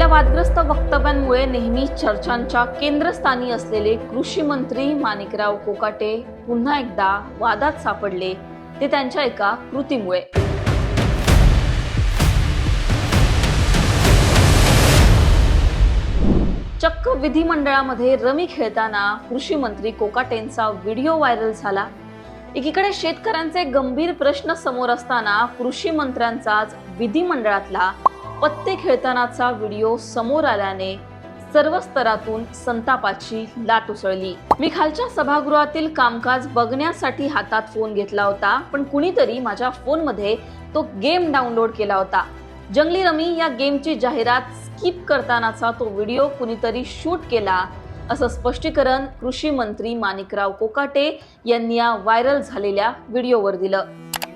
आपल्या वादग्रस्त वक्तव्यांमुळे नेहमी चर्चांच्या केंद्रस्थानी असलेले कृषी मंत्री माणिकराव कोकाटे पुन्हा एकदा वादात सापडले. ते त्यांच्या एका कृतीमुळे. चक्क विधिमंडळामध्ये रमी खेळताना कृषी मंत्री कोकाटेंचा व्हिडिओ व्हायरल झाला. एकीकडे शेतकऱ्यांचे गंभीर प्रश्न समोर असताना कृषी मंत्र्यांचाच विधिमंडळातला पत्ते खेळतानाचा व्हिडिओ समोर आल्याने सर्व स्तरातून संतापाची लाट उसळली. मी खालच्या सभागृहातील कामकाज बघण्यासाठी हातात फोन घेतला होता पण कुणीतरी माझ्या फोनमध्ये तो गेम डाउनलोड केला होता. जंगली रमी या गेमची जाहिरात स्किप करतानाचा तो व्हिडिओ कुणीतरी शूट केला असं स्पष्टीकरण कृषी मंत्री माणिकराव कोकाटे यांनी या व्हायरल झालेल्या व्हिडिओवर दिलं.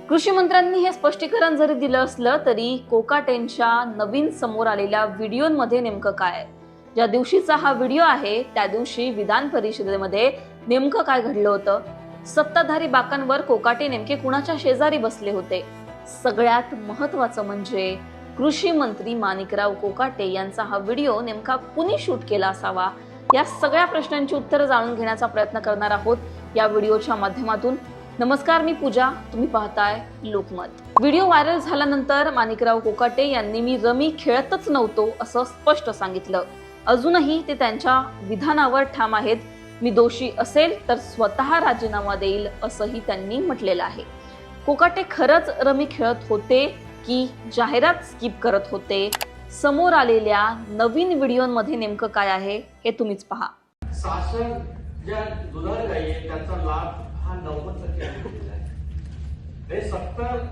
कृषी मंत्र्यांनी हे स्पष्टीकरण जरी दिलं असलं तरी कोकाटेनच्या नवीन समोर आलेल्या व्हिडिओमध्ये नेमकं काय ज्या दिवशीचा हा व्हिडिओ आहे त्या दिवशी विधान परिषदेमध्ये नेमकं काय घडलं होतं? सत्ताधारी बाकांवर कोकाटे नेमके कुणाच्या शेजारी बसले होते? सगळ्यात महत्वाचं म्हणजे कृषी मंत्री माणिकराव कोकाटे यांचा हा व्हिडिओ नेमका कुणी शूट केला असावा? या सगळ्या प्रश्नांची उत्तरं जाणून घेण्याचा प्रयत्न करणार आहोत या व्हिडिओच्या माध्यमातून. नमस्कार मी पूजा. तुम्ही पाहताय लोकमत. व्हिडिओ व्हायरल झाल्यानंतर माणिकराव कोकाटे यांनी मी रमी खेळतच नव्हतो असं स्पष्ट सांगितलं. अजूनही ते त्यांच्या विधानावर ठाम आहेत. मी दोषी असेल तर स्वतः राजीनामा देईल असंही त्यांनी म्हटलेलं आहे. कोकाटे खरंच रमी खेळत होते की जाहिरात स्किप करत होते? समोर आलेल्या नवीन व्हिडिओमध्ये नेमकं काय आहे हे तुम्हीच पहा. शासन ज्या दुधाळ त्यांचा लाभ हा नव्वद टक्के आहे. हे सत्तर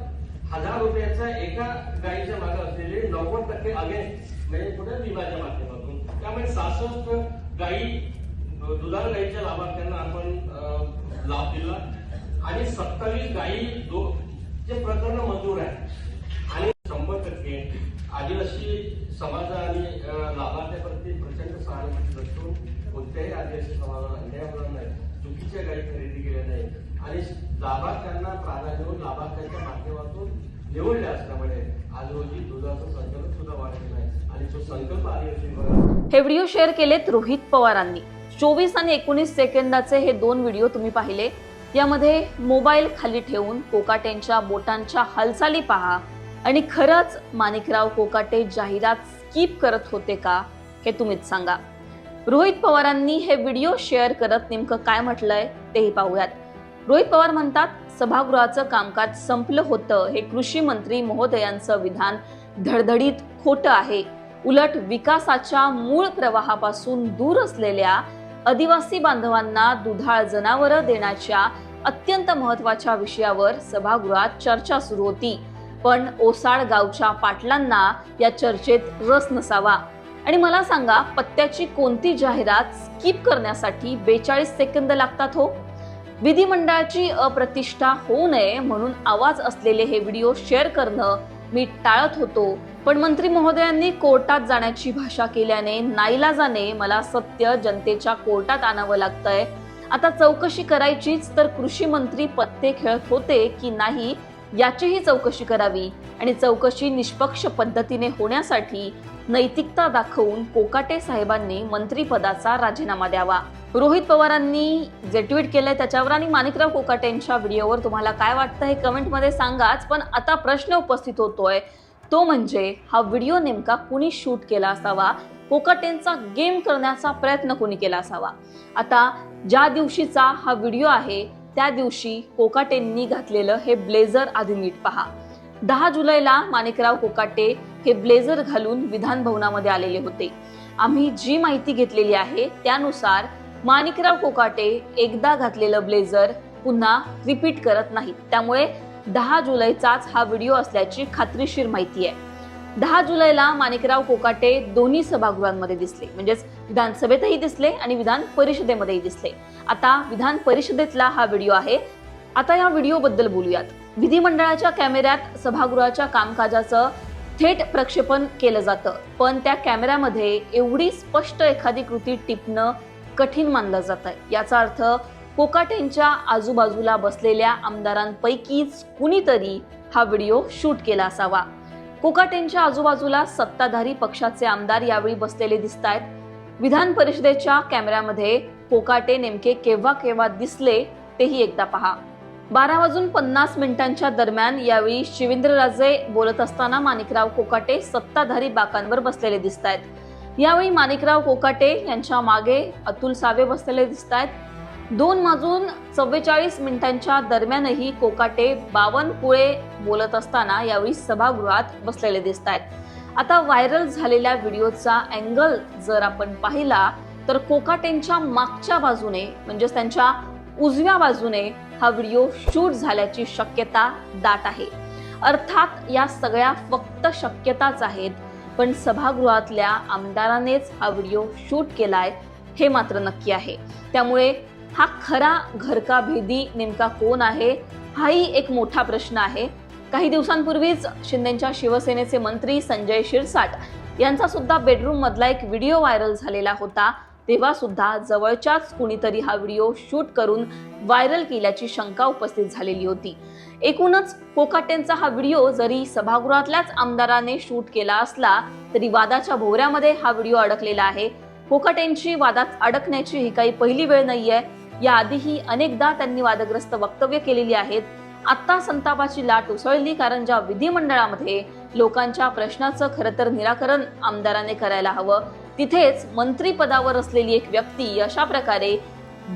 हजार रुपयाचा एका गायीच्या मागे असलेले नव्वद टक्के अगेन्स्ट म्हणजे पुढे विमाच्या माध्यमातून. त्यामुळे सासष्ट गायी दुधाळ गायीच्या लाभार्थ्यांना आपण लाभ दिला. आणि सत्तावीस गायी जे चे प्रकरण मंजूर आहे आणि शंभर टक्के आदिवासी समाज आणि लाभार्थ्याप्रती प्रचंड सहानुभूती असतो कोणत्याही आदिवासी समाजाला अन्याय होणार नाही. चुकीच्या गाडी खरेदी केल्या नाही आणि लाभार्थ्यांना प्राधान्य देऊन लाभार्थ्यांच्या माध्यमातून निवडले असल्यामुळे आज रोजी दुधाचा संकल्प सुद्धा वाढलेला आहे. आणि तो संकल्प आदिवासी हे व्हिडिओ शेअर केलेत रोहित पवारांनी. चोवीस आणि एकोणीस सेकंदाचे हे दोन व्हिडिओ तुम्ही पाहिले. यामध्ये मोबाईल खाली ठेवून कोकाटेंच्या बोटांच्या हालचाली पहा. आणि खरंच माणिकराव कोकाटे जाहिरात स्किप करत होते का हे तुम्हीच सांगा. रोहित पवारांनी हे व्हिडिओ शेअर करत नेमकं काय म्हटलंय तेही पाहूयात. रोहित पवार म्हणतात सभागृहाचं कामकाज संपलं होतं हे कृषी मंत्री महोदयांचं विधान धडधडीत खोटं आहे. उलट विकासाच्या मूळ प्रवाहापासून दूर असलेल्या आदिवासी बांधवांना दुधाळ जनावरं देण्याच्या अत्यंत महत्त्वाच्या विषयावर सभागृहात चर्चा सुरू होती. पण ओसाळ गावच्या पाटलांना या चर्चेत रस नसावा. आणि मला सांगा पत्त्याची कोणती जाहिरात स्किप करण्यासाठी बेचाळीस सेकंद लागतात हो? विधिमंडळाची अप्रतिष्ठा होऊ नये म्हणून आवाज असलेले हे व्हिडिओ शेअर करणं मी टाळत होतो. पण मंत्री महोदयांनी कोर्टात जाण्याची भाषा केल्याने नाईलाजाने मला सत्य जनतेच्या कोर्टात आणावं लागतंय. आता चौकशी करायचीच तर कृषी मंत्री पत्ते खेळत होते की नाही याचीही चौकशी करावी. आणि चौकशी निष्पक्ष पद्धतीने होण्यासाठी नैतिकता दाखवून कोकाटे साहेबांनी मंत्रीपदाचा राजीनामा द्यावा. रोहित पवारांनी जे ट्विट केलंय त्याच्यावर आणि माणिकराव कोकाटेंच्या व्हिडिओवर तुम्हाला काय वाटतं हे कमेंटमध्ये सांगाच पण आता प्रश्न उपस्थित होतोय. तो म्हणजे हा व्हिडिओ नेमका कुणी शूट केला असावा? कोकाटेंचा गेम करण्याचा प्रयत्न कोणी केला असावा? आता ज्या दिवशीचा हा व्हिडिओ आहे त्या दिवशी कोकाटेंनी घातलेलं हे ब्लेझर आधी नीट पहा. दहा जुलैला माणिकराव कोकाटे हे ब्लेझर घालून विधान भवनामध्ये आलेले होते. आम्ही जी माहिती घेतलेली आहे त्यानुसार माणिकराव कोकाटे एकदा घातलेलं ब्लेझर पुन्हा रिपीट करत नाहीत. त्यामुळे दहा जुलैचाच हा व्हिडिओ असल्याची खात्रीशीर माहिती आहे. दहा जुलैला माणिकराव कोकाटे दोन्ही सभागृहांमध्ये दिसले. म्हणजेच विधानसभेतही दिसले आणि विधान परिषदेमध्येही दिसले. आता विधान परिषदेतला हा व्हिडिओ आहे. आता या व्हिडिओबद्दल बोलूयात. विधिमंडळाच्या कॅमेऱ्यात सभागृहाच्या कामकाजाचं थेट प्रक्षेपण केलं जातं. पण त्या कॅमेऱ्यामध्ये एवढी स्पष्ट एखादी कृती टिपणं कठीण मानलं जात आहे याचा अर्थ कोकाटेंच्या आजूबाजूला बसलेल्या आमदारांपैकीच कुणीतरी हा व्हिडिओ शूट केला असावा. कोकाटेंच्या आजूबाजूला सत्ताधारी पक्षाचे आमदार यावेळी बसलेले दिसत आहेत विधान परिषदेच्या कॅमेऱ्यामध्ये कोकाटे नेमके केव्हा केव्हा दिसले तेही एकदा पहा. बारा वाजून पन्नास मिनिटांच्या दरम्यान यावेळी शिवेंद्रराजे बोलत असताना माणिकराव कोकाटे सत्ताधारी बाकांवर बसलेले दिसत आहेत यावेळी माणिकराव कोकाटे यांच्या मागे अतुल सावे बसलेले दिसत आहेत दोन वाजून चव्वेचाळीस मिनिटांच्या दरम्यानही कोकाटे बावनकुळे बोलत असताना यावेळी सभागृहात बसलेले दिसत आहेत आता व्हायरल झालेल्या व्हिडिओचा अँगल जर आपण पाहिला तर कोकाटेंच्या मागच्या बाजूने म्हणजेच त्यांच्या उजव्या बाजूने हा व्हिडिओ शूट झाल्याची शक्यता दाट आहे. अर्थात या सगळ्या फक्त शक्यताच आहेत पण सभागृहातल्या आमदारानेच हा व्हिडिओ शूट केलाय हे मात्र नक्की आहे. त्यामुळे हा खरा घरका भेदी नेमका कोण आहे हाही एक मोठा प्रश्न आहे. काही दिवसांपूर्वीच शिंदेच्या शिवसेनेचे मंत्री संजय शिरसाट यांचा सुद्धा बेडरूम मधला एक व्हिडिओ व्हायरल झालेला होता. तेव्हा सुद्धा जवळच्याच कुणीतरी हा व्हिडिओ शूट करून व्हायरल केल्याची शंका उपस्थित झालेली होती. एकूणच कोकाटेंचा हा व्हिडिओ जरी सभागृहातल्याच आमदाराने शूट केला असला तरी वादाच्या भोवऱ्यामध्ये हा व्हिडिओ अडकलेला आहे. कोकाटेंची वादात अडकण्याची ही काही पहिली वेळ नाहीये. याआधीही अनेकदा त्यांनी वादग्रस्त वक्तव्य केलेली आहेत. आत्ता संतापाची लाट उसळली कारण ज्या विधिमंडळामध्ये लोकांच्या प्रश्नाचं खरं तर निराकरण आमदाराने करायला हवं तिथेच मंत्रीपदावर असलेली एक व्यक्ती अशा प्रकारे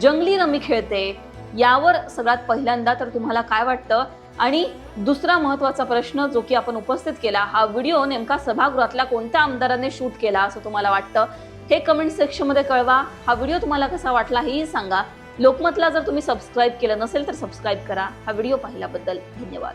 जंगली रमी खेळते. यावर सगळ्यात पहिल्यांदा तर तुम्हाला काय वाटतं? आणि दुसरा महत्त्वाचा प्रश्न जो की आपण उपस्थित केला हा व्हिडिओ नेमका सभागृहातल्या कोणत्या आमदाराने शूट केला असं तुम्हाला वाटतं? हे कमेंट सेक्शनमध्ये कळवा. हा व्हिडिओ तुम्हाला कसा वाटला हेही सांगा. लोकमतला जर तुम्ही सबस्क्राईब केलं नसेल तर सबस्क्राईब करा. हा व्हिडिओ पाहिल्याबद्दल धन्यवाद.